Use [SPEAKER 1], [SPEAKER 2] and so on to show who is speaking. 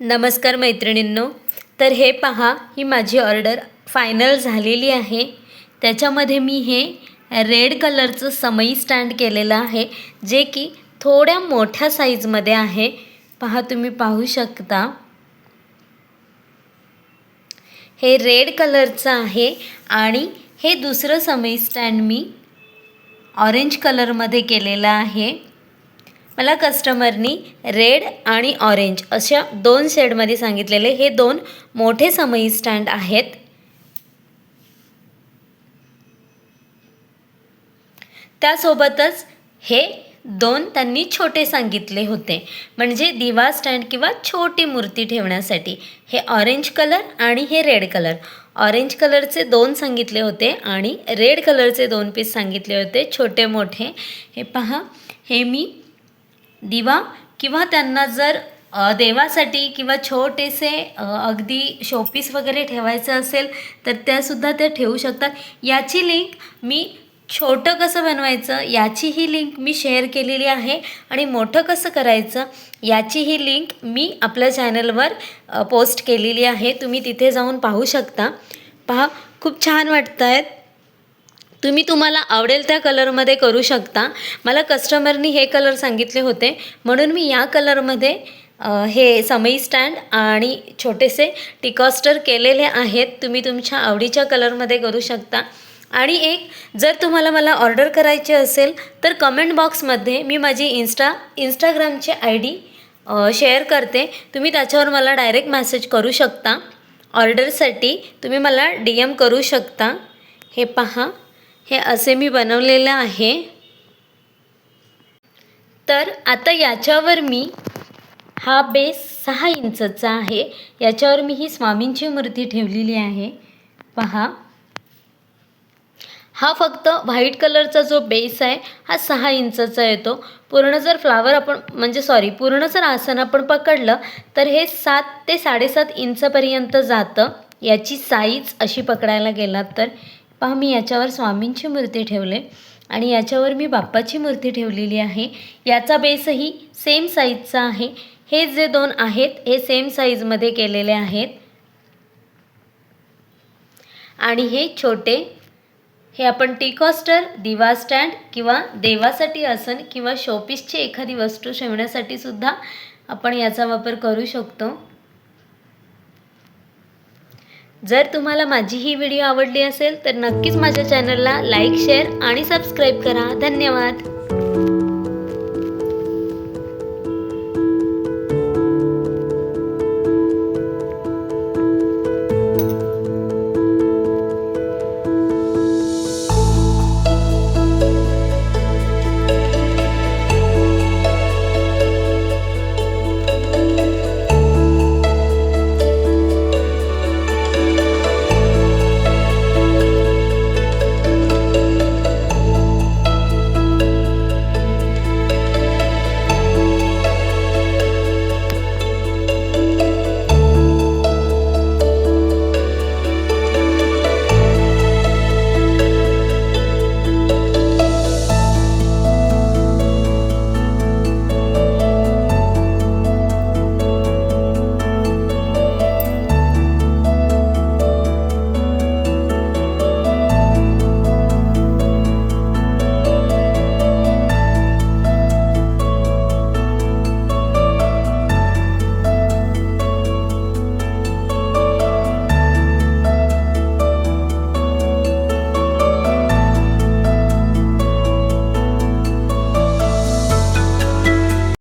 [SPEAKER 1] नमस्कार मैत्रिणींनो. तर हे पहा ही माझी ऑर्डर फायनल झालेली आहे. त्याच्यामध्ये मी हे रेड कलरचं समई स्टँड केलेलं आहे जे की थोड्या मोठ्या साईजमध्ये आहे. पहा तुम्ही पाहू शकता. हे रेड कलरचं आहे आणि हे दुसरं समई स्टँड मी ऑरेंज कलरमध्ये केलेलं आहे. मला कस्टमरनी रेड आणि ऑरेंज अशा दोन शेडमध्ये सांगितलेले. हे दोन मोठे समई स्टँड आहेत. त्यासोबतच हे दोन त्यांनी छोटे सांगितले होते. म्हणजे दिवा स्टँड किंवा छोटी मूर्ती ठेवण्यासाठी. हे ऑरेंज कलर आणि हे रेड कलर ऑरेंज कलरचे दोन सांगितले होते आणि रेड कलरचे दोन पीस सांगितले होते. छोटे मोठे. हे पहा. हे मी दिवा किंवा त्यांना जर देवासाठी किंवा छोटेसे अगदी शोपीस वगैरे ठेवायचं असेल तर त्यासुद्धा ते ठेवू शकतात. याची लिंक मी छोटं कसं बनवायचं याची ही लिंक मी शेअर केलेली आहे आणि मोठं कसं करायचं याची ही लिंक मी आपल्या चॅनलवर पोस्ट केलेली आहे. तुम्ही तिथे जाऊन पाहू शकता. पहा खूप छान वाटत आहेत तुम्ही तुम्हाला आवडेल त्या कलरमध्ये करू शकता. मला कस्टमरनी हे कलर सांगितले होते. म्हणून मी या कलरमध्ये हे समई स्टँड आणि छोटेसे टिकॉस्टर केलेले आहेत. तुम्ही तुमच्या आवडीच्या कलरमध्ये करू शकता. आणि एक जर तुम्हाला मला ऑर्डर करायची असेल तर कमेंट बॉक्समध्ये मी माझी इन्स्टा इंस्टाग्रामची आय डी शेअर करते. तुम्ही त्याच्यावर मला डायरेक्ट मेसेज करू शकता. ऑर्डरसाठी तुम्ही मला डी एम करू शकता. हे पहा. हे असे मी बनवलेलं आहे. तर आता याच्यावर मी हा बेस सहा इंचचा आहे. याच्यावर मी ही स्वामींची मूर्ती ठेवलेली आहे. पहा. हा फक्त व्हाईट कलरचा जो बेस आहे हा सहा इंचाचा येतो. पूर्ण जर फ्लावर आपण म्हणजे सॉरी पूर्ण जर आसन आपण पकडलं तर हे सात ते साडेसात इंचपर्यंत जातं. याची साईज अशी पकडायला गेलात तर. पहा मी याच्यावर स्वामींची मूर्ती ठेवले आणि याच्यावर मी बाप्पाची मूर्ती ठेवलेली आहे. याचा बेसही सेम साईजचा आहे. हे जे दोन आहेत हे सेम साईजमध्ये केलेले आहेत. आणि हे छोटे हे आपण टी कॉस्टर दिवा स्टँड किंवा देवासाठी आसन किंवा शोपीसची एखादी वस्तू ठेवण्यासाठी सुद्धा आपण याचा वापर करू शकतो. जर तुम्हाला माझी ही व्हिडिओ आवडली असेल तर नक्कीच माझ्या चॅनलला लाईक शेअर आणि सबस्क्राईब करा. धन्यवाद.